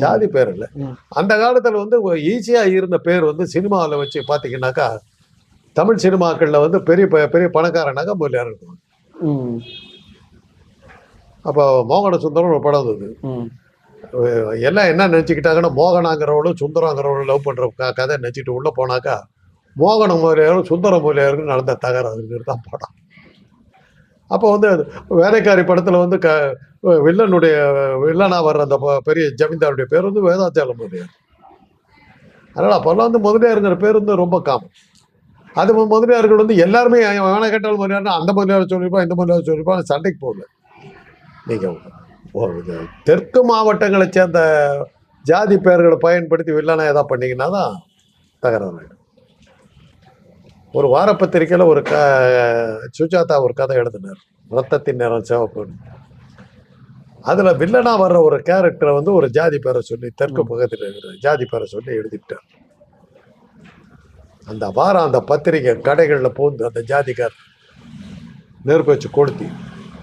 ஜாதி பேர் இல்லை. அந்த காலத்தில் வந்து ஈஸியா இருந்த பேர் வந்து சினிமாவில் வச்சு பார்த்தீங்கன்னாக்கா தமிழ் சினிமாக்கள்ல வந்து பெரிய பெரிய பணக்காரனாக முதலியார் இருக்கும் அப்போ மோகன சுந்தரம் ஒரு படம் வந்தது. அஹ் எல்லாம் என்ன நினச்சிக்கிட்டாங்கன்னா மோகனாங்கிறவளும் சுந்தரங்கிறவளும் லவ் பண்ணுற கதை நினச்சிட்டு உள்ளே போனாக்கா மோகன முதலியாரும் சுந்தர முதலியாருக்கும் நடந்த தகராறுங்கிறது தான் படம். அப்போ வந்து வேலைக்காரி படத்தில் வந்து க வில்லனுடைய வில்லனா வர்ற அந்த ப- பெரிய ஜமீன்தாருடைய பேர் வந்து வேதாச்சாலம் முதலியார் அதனால் அப்போல்லாம் வந்து முதலியாருங்கிற பேர் வந்து ரொம்ப காமன் அது முதலியார்கள் வந்து எல்லாருமே வேணா கேட்டாலும் முதலியார்னா அந்த முதலியார் சொல்லியிருப்பான் இந்த முதலியார் சொல்லியிருப்பான் சண்டைக்கு போகல. நீங்கள் ஒரு தெற்கு மாவட்டங்களை சேர்ந்த ஜாதி பெயர்களை பயன்படுத்தி வில்லனா ஏதாவது பண்ணிங்கன்னா தான் தகராறு ஒரு வாரப்பத்திரிக்கையில் ஒரு க சுஜாதா ஒரு கதை எழுதினார். ரத்தத்தின் நிறம் சிவப்புன்னு அதில் வில்லனா வர்ற ஒரு கேரக்டரை வந்து ஒரு ஜாதி பேரை சொல்லி தெற்கு பக்கத்தில் இருக்கிற ஜாதி பேரை சொல்லி எழுதிட்டார். அந்த வாரம் அந்த பத்திரிக்கை கடைகளில் பூந்து அந்த ஜாதிக்கார் நெருப்பு வச்சு கொளுத்தி